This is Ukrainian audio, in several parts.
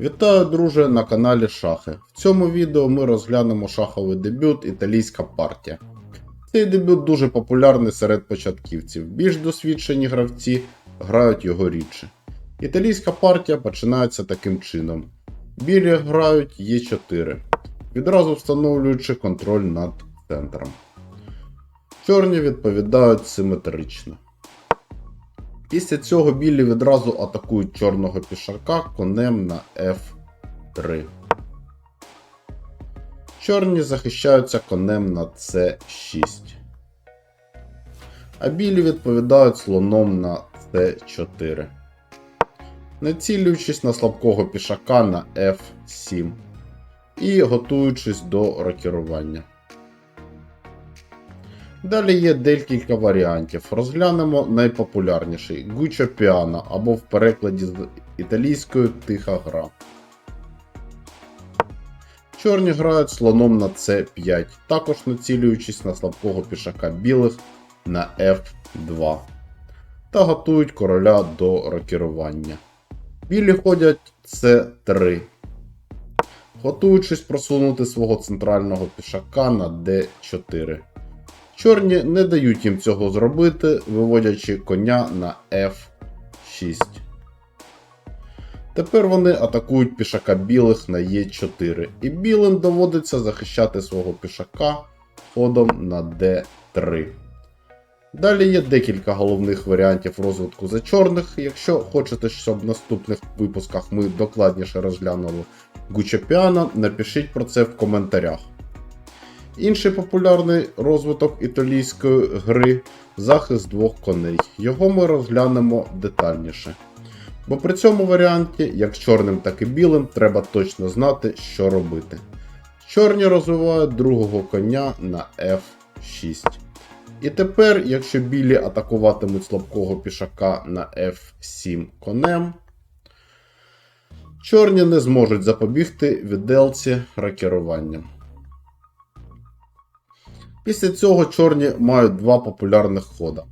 Вітаю, друже, на каналі Шахи. В цьому відео ми розглянемо шаховий дебют Італійська партія. Цей дебют дуже популярний серед початківців. Більш досвідчені гравці грають його рідше. Італійська партія починається таким чином: білі грають Е4, відразу встановлюючи контроль над центром. Чорні відповідають симетрично. Після цього білі відразу атакують чорного пішака конем на F3. Чорні захищаються конем на C6. А білі відповідають слоном на C4. Націлюючись на слабкого пішака на F7 і готуючись до рокірування. Далі є декілька варіантів. Розглянемо найпопулярніший Гучо Піано або в перекладі з італійської тиха гра. Чорні грають слоном на c5, також націлюючись на слабкого пішака білих на f2 та готують короля до рокірування. Білі ходять c3, готуючись просунути свого центрального пішака на d4. Чорні не дають їм цього зробити, виводячи коня на F6. Тепер вони атакують пішака білих на Е4, і білим доводиться захищати свого пішака ходом на D3. Далі є декілька головних варіантів розвитку за чорних. Якщо хочете, щоб в наступних випусках ми докладніше розглянули Гучопіано, напишіть про це в коментарях. Інший популярний розвиток італійської гри захист двох коней. Його ми розглянемо детальніше. Бо при цьому варіанті, як чорним, так і білим, треба точно знати, що робити. Чорні розвивають другого коня на F6. І тепер, якщо білі атакуватимуть слабкого пішака на F7 конем, чорні не зможуть запобігти відделці ракеруванням. Після цього чорні мають два популярних хода.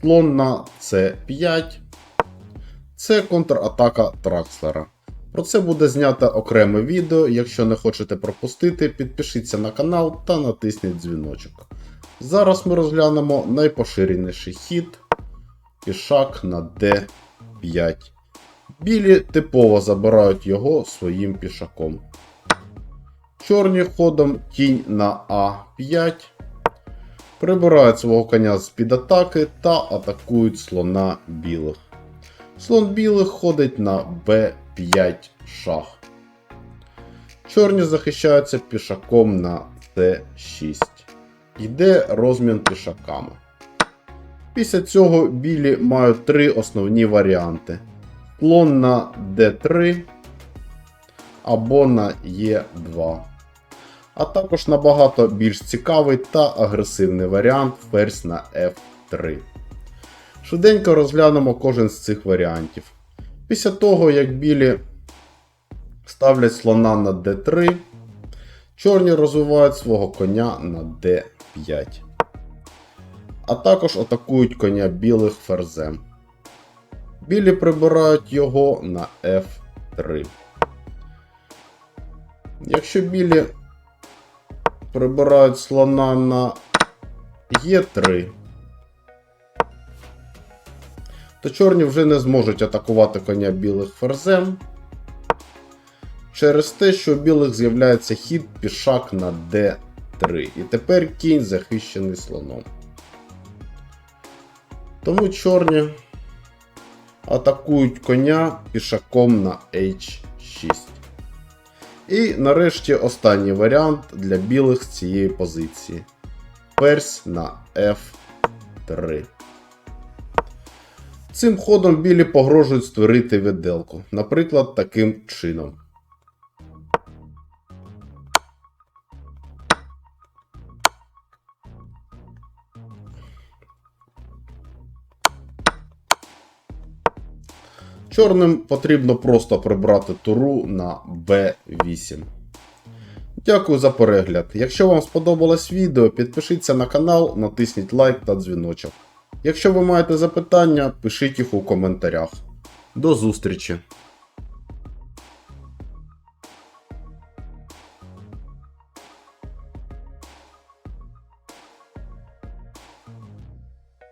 Слон на c5. Це контратака Тракслера. Про це буде знято окреме відео. Якщо не хочете пропустити, підпишіться на канал та натисніть дзвіночок. Зараз ми розглянемо найпоширеніший хід пішак на d5. Білі типово забирають його своїм пішаком. Чорні ходом кінь на А5. Прибирають свого коня з під атаки та атакують слона білих. Слон білих ходить на Б5 шах. Чорні захищаються пішаком на С6. Йде розмін пішаками. Після цього білі мають три основні варіанти: слон на Д3 або на Е2. А також набагато більш цікавий та агресивний варіант ферзь на F3. Швиденько розглянемо кожен з цих варіантів. Після того, як білі ставлять слона на D3, чорні розвивають свого коня на D5. А також атакують коня білих ферзем. Білі прибирають його на F3. Якщо білі прибирають слона на Е3, то чорні вже не зможуть атакувати коня білих ферзем. Через те, що у білих з'являється хід пішак на d3. І тепер кінь захищений слоном. Тому чорні атакують коня пішаком на h6. І нарешті останній варіант для білих з цієї позиції. Персь на F3. Цим ходом білі погрожують створити виделку, наприклад, таким чином. Чорним потрібно просто прибрати туру на B8. Дякую за перегляд. Якщо вам сподобалось відео, підпишіться на канал, натисніть лайк та дзвіночок. Якщо ви маєте запитання, пишіть їх у коментарях. До зустрічі!